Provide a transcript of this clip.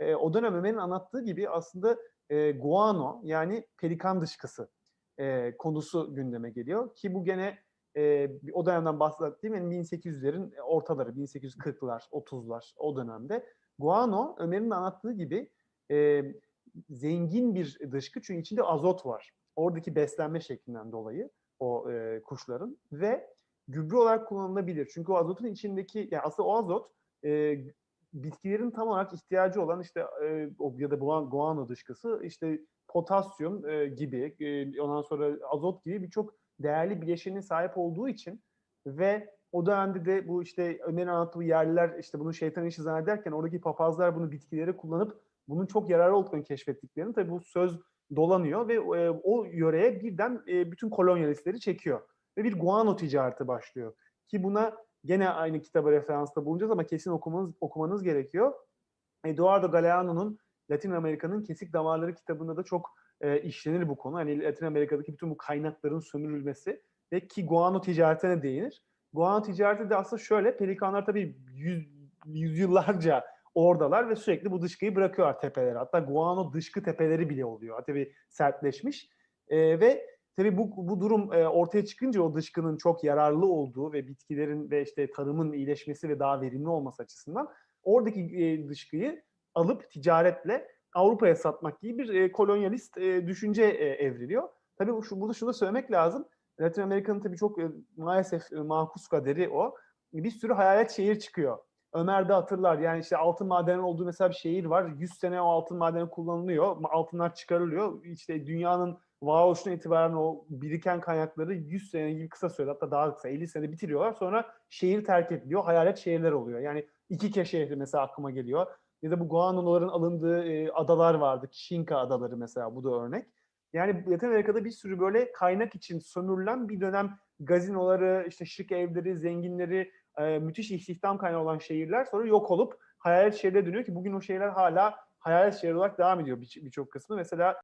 e, o dönem Ömer'in anlattığı gibi aslında e, guano yani pelikan dışkısı e, konusu gündeme geliyor. Ki bu gene e, o dönemden bahsettiğim yani 1800'lerin ortaları, 1840'lar, 30'lar o dönemde. Guano Ömer'in anlattığı gibi e, zengin bir dışkı çünkü içinde azot var. Oradaki beslenme şeklinden dolayı o e, kuşların ve gübre olarak kullanılabilir. Çünkü o azotun içindeki, yani aslında o azot e, bitkilerin tam olarak ihtiyacı olan işte e, ya da guan- guano dışkısı işte potasyum e, gibi, e, ondan sonra azot gibi birçok değerli bileşenin sahip olduğu için ve o dönemde de bu işte Ömer'in anlattığı yerliler işte bunu şeytan işi zannederken oradaki papazlar bunu bitkilere kullanıp bunun çok yararlı olduğunu keşfettiklerini tabii bu söz dolanıyor ve e, o yöreye birden e, bütün kolonyalistleri çekiyor. Ve bir guano ticareti başlıyor. Ki buna gene aynı kitaba referansta bulunacağız ama kesin okumanız, okumanız gerekiyor. Eduardo Galeano'nun Latin Amerika'nın Kesik Damarları kitabında da çok e, işlenir bu konu. Hani Latin Amerika'daki bütün bu kaynakların sömürülmesi ve ki guano ticaretine değinir. Guano ticareti de aslında şöyle, pelikanlar tabii yüz, yüzyıllarca oradalar ve sürekli bu dışkıyı bırakıyorlar tepelere. Hatta guano dışkı tepeleri bile oluyor. Tabii sertleşmiş. E, ve tabii bu, bu durum e, ortaya çıkınca o dışkının çok yararlı olduğu ve bitkilerin ve işte tarımın iyileşmesi ve daha verimli olması açısından oradaki e, dışkıyı alıp ticaretle Avrupa'ya satmak gibi bir e, kolonyalist düşünce evriliyor. Tabii şu, burada şunu da söylemek lazım. Latin Amerika'nın tabii çok maalesef e, makus kaderi o. Bir sürü hayalet şehir çıkıyor. Ömer de hatırlar. Yani işte altın madeni olduğu mesela bir şehir var. 100 sene o altın madeni kullanılıyor. Altınlar çıkarılıyor. İşte dünyanın varoluşuna itibaren o biriken kaynakları 100 sene gibi kısa sürede hatta daha kısa 50 sene bitiriyorlar. Sonra şehir terk ediliyor. Hayalet şehirler oluyor. Yani iki şehri mesela aklıma geliyor. Ya da bu Guano'ların alındığı e, adalar vardı. Şinka adaları mesela bu da örnek. Yani Latin Amerika'da bir sürü böyle kaynak için sömürülen bir dönem gazinoları, işte şık evleri, zenginleri, e, müthiş istihdam kaynağı olan şehirler sonra yok olup hayalet şehirlere dönüyor ki bugün o şehirler hala hayalet şehir olarak devam ediyor bir- birçok kısmı. Mesela